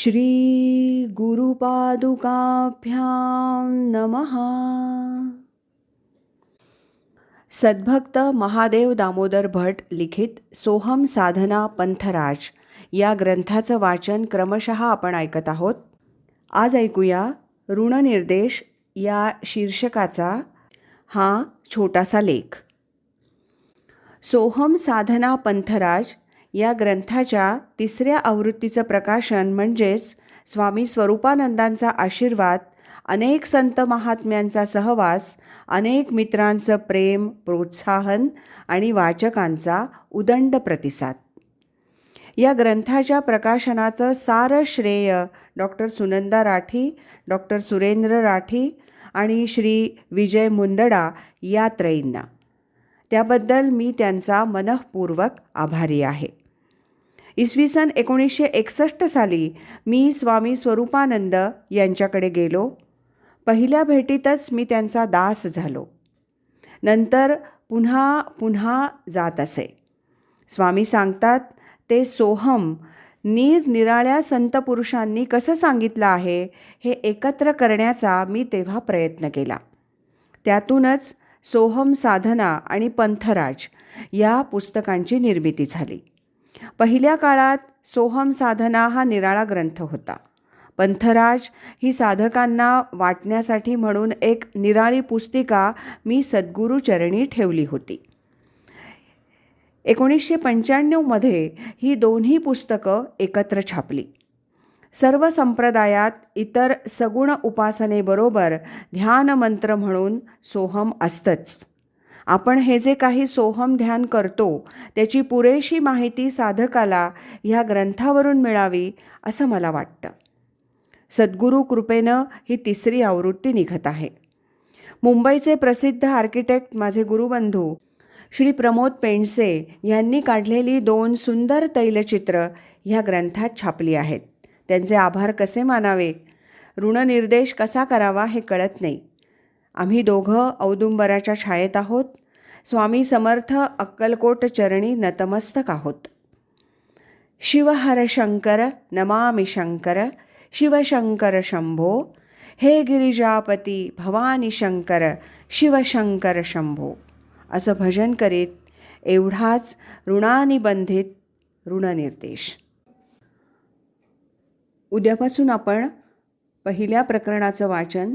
श्री गुरुपादुकाभ्यां नमः। सद्भक्त महादेव दामोदर भट लिखित सोहम साधना पंथराज या ग्रंथाचं वाचन क्रमशः आपण ऐकत आहोत. आज ऐकूया ऋणनिर्देश या शीर्षकाचा हा छोटासा लेख. सोहम साधना पंथराज या ग्रंथाच्या तिसऱ्या आवृत्तीचं प्रकाशन म्हणजेच स्वामी स्वरूपानंदांचा आशीर्वाद अनेक संत महात्म्यांचा सहवास अनेक मित्रांचं प्रेम प्रोत्साहन आणि वाचकांचा उदंड प्रतिसाद. या ग्रंथाच्या प्रकाशनाचं सारं श्रेय डॉक्टर सुनंदा राठी डॉक्टर सुरेंद्र राठी आणि श्री विजय मुंदडा या त्रयींना. त्याबद्दल मी त्यांचा मनःपूर्वक आभारी आहे. इसवी सन एकोणीसशे एकसष्ट साली मी स्वामी स्वरूपानंद यांच्याकडे गेलो. पहिल्या भेटीतच मी त्यांचा दास झालो. नंतर पुन्हा पुन्हा जात असे. स्वामी सांगतात ते सोहम निरनिराळ्या संतपुरुषांनी कसं सांगितलं आहे हे एकत्र करण्याचा मी तेव्हा प्रयत्न केला. त्यातूनच सोहम साधना आणि पंथराज या पुस्तकांची निर्मिती झाली. पहिल्या काळात सोहम साधना हा निराळा ग्रंथ होता. पंथराज ही साधकांना वाटण्यासाठी म्हणून एक निराळी पुस्तिका मी सद्गुरूचरणी ठेवली होती. एकोणीसशे पंच्याण्णवमध्ये ही दोन्ही पुस्तकं एकत्र छापली. सर्व संप्रदायात इतर सगुण उपासनेबरोबर ध्यानमंत्र म्हणून सोहम असतंच. आपण हे जे काही सोहम ध्यान करतो त्याची पुरेशी माहिती साधकाला ह्या ग्रंथावरून मिळावी असं मला वाटतं. सद्गुरू कृपेनं ही तिसरी आवृत्ती निघत आहे. मुंबईचे प्रसिद्ध आर्किटेक्ट माझे गुरुबंधू श्री प्रमोद पेंडसे यांनी काढलेली दोन सुंदर तैलचित्र ह्या ग्रंथात छापली आहेत. त्यांचे आभार कसे मानावे? ऋणनिर्देश कसा करावा हे कळत नाही. आम्ही दोघं औदुंबराच्या छायेत आहोत. स्वामी समर्थ अक्कलकोट चरणी नतमस्तक आहोत. शिवहर शंकर नमामि शंकर शिवशंकर शंभो हे गिरिजापती भवानी शंकर शिवशंकर शंभो. असं भजन करीत एवढाच ऋणानिबंधित ऋणनिर्देश. उद्यापासून आपण पहिल्या प्रकरणाचं वाचन